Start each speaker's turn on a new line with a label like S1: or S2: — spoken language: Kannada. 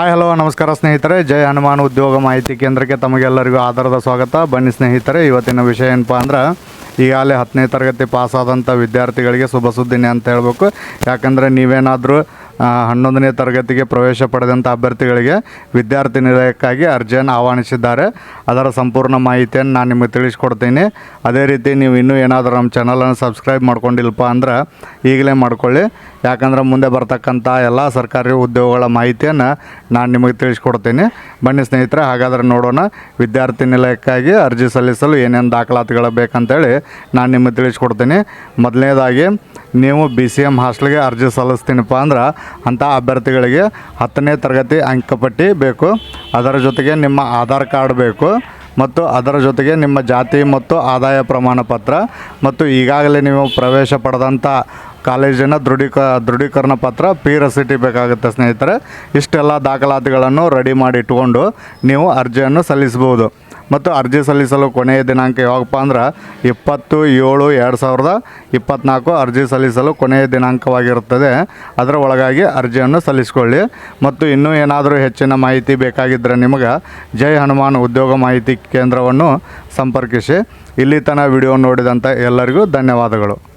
S1: ಹಾಯ್ ಹಲೋ ನಮಸ್ಕಾರ ಸ್ನೇಹಿತರೆ. ಜಯ ಹನುಮಾನ್ ಉದ್ಯೋಗ ಮಾಹಿತಿ ಕೇಂದ್ರಕ್ಕೆ ತಮಗೆಲ್ಲರಿಗೂ ಆಧಾರದ ಸ್ವಾಗತ. ಬನ್ನಿ ಸ್ನೇಹಿತರೆ, ಇವತ್ತಿನ ವಿಷಯ ಏನಪ್ಪ ಅಂದ್ರೆ, ಈಗಾಗಲೇ ಹತ್ತನೇ ತರಗತಿ ಪಾಸಾದಂಥ ವಿದ್ಯಾರ್ಥಿಗಳಿಗೆ ಶುಭ ಸುದ್ದಿನೇ ಅಂತ ಹೇಳ್ಬೇಕು. ಯಾಕಂದರೆ ನೀವೇನಾದರೂ ಹನ್ನೊಂದನೇ ತರಗತಿಗೆ ಪ್ರವೇಶ ಪಡೆದಂಥ ಅಭ್ಯರ್ಥಿಗಳಿಗೆ ವಿದ್ಯಾರ್ಥಿ ನಿಲಯಕ್ಕಾಗಿ ಅರ್ಜಿಯನ್ನು ಆಹ್ವಾನಿಸಿದ್ದಾರೆ. ಅದರ ಸಂಪೂರ್ಣ ಮಾಹಿತಿಯನ್ನು ನಾನು ನಿಮಗೆ ತಿಳಿಸ್ಕೊಡ್ತೀನಿ. ಅದೇ ರೀತಿ ನೀವು ಇನ್ನೂ ಏನಾದರೂ ನಮ್ಮ ಚಾನಲನ್ನು ಸಬ್ಸ್ಕ್ರೈಬ್ ಮಾಡ್ಕೊಂಡಿಲ್ಲಪ್ಪ ಅಂದ್ರೆ ಈಗಲೇ ಮಾಡ್ಕೊಳ್ಳಿ. ಯಾಕಂದ್ರೆ ಮುಂದೆ ಬರ್ತಕ್ಕಂಥ ಎಲ್ಲ ಸರ್ಕಾರಿ ಉದ್ಯೋಗಗಳ ಮಾಹಿತಿಯನ್ನು ನಾನು ನಿಮಗೆ ತಿಳಿಸ್ಕೊಡ್ತೀನಿ. ಬನ್ನಿ ಸ್ನೇಹಿತರೆ, ಹಾಗಾದರೆ ನೋಡೋಣ ವಿದ್ಯಾರ್ಥಿ ನಿಲಯಕ್ಕಾಗಿ ಅರ್ಜಿ ಸಲ್ಲಿಸಲು ಏನೇನು ದಾಖಲಾತಿಗಳು ಬೇಕಂತೇಳಿ ನಾನು ನಿಮಗೆ ತಿಳಿಸ್ಕೊಡ್ತೀನಿ. ಮೊದಲನೇದಾಗಿ ನೀವು ಬಿ ಸಿ ಎಂ ಹಾಸ್ಟೆಲ್ಗೆ ಅರ್ಜಿ ಸಲ್ಲಿಸ್ತೀನಪ್ಪ ಅಂದ್ರೆ ಅಂಥ ಅಭ್ಯರ್ಥಿಗಳಿಗೆ ಹತ್ತನೇ ತರಗತಿ ಅಂಕಪಟ್ಟಿ ಬೇಕು. ಅದರ ಜೊತೆಗೆ ನಿಮ್ಮ ಆಧಾರ್ ಕಾರ್ಡ್ ಬೇಕು ಮತ್ತು ಅದರ ಜೊತೆಗೆ ನಿಮ್ಮ ಜಾತಿ ಮತ್ತು ಆದಾಯ ಪ್ರಮಾಣ ಪತ್ರ ಮತ್ತು ಈಗಾಗಲೇ ನೀವು ಪ್ರವೇಶ ಪಡೆದಂಥ ಕಾಲೇಜಿನ ದೃಢೀಕ ದೃಢೀಕರಣ ಪತ್ರ ಪಿ ರಸೀಟಿ ಬೇಕಾಗುತ್ತೆ ಸ್ನೇಹಿತರೆ. ಇಷ್ಟೆಲ್ಲ ದಾಖಲಾತಿಗಳನ್ನು ರೆಡಿ ಮಾಡಿ ಇಟ್ಕೊಂಡು ನೀವು ಅರ್ಜಿಯನ್ನು ಸಲ್ಲಿಸ್ಬೋದು ಮತ್ತು ಅರ್ಜಿ ಸಲ್ಲಿಸಲು ಕೊನೆಯ ದಿನಾಂಕ ಯಾವಾಗಪ್ಪ ಅಂದ್ರೆ ಇಪ್ಪತ್ತು ಏಳು ಎರಡು ಸಾವಿರದ ಇಪ್ಪತ್ತ್ನಾಲ್ಕು ಅರ್ಜಿ ಸಲ್ಲಿಸಲು ಕೊನೆಯ ದಿನಾಂಕವಾಗಿರುತ್ತದೆ. ಅದರ ಒಳಗಾಗಿ ಅರ್ಜಿಯನ್ನು ಸಲ್ಲಿಸಿಕೊಳ್ಳಿ. ಮತ್ತು ಇನ್ನೂ ಏನಾದರೂ ಹೆಚ್ಚಿನ ಮಾಹಿತಿ ಬೇಕಾಗಿದ್ದರೆ ನಿಮಗೆ ಜೈ ಹನುಮಾನ್ ಉದ್ಯೋಗ ಮಾಹಿತಿ ಕೇಂದ್ರವನ್ನು ಸಂಪರ್ಕಿಸಿ. ಇಲ್ಲಿ ತನಕ ವಿಡಿಯೋ ನೋಡಿದಂಥ ಎಲ್ಲರಿಗೂ ಧನ್ಯವಾದಗಳು.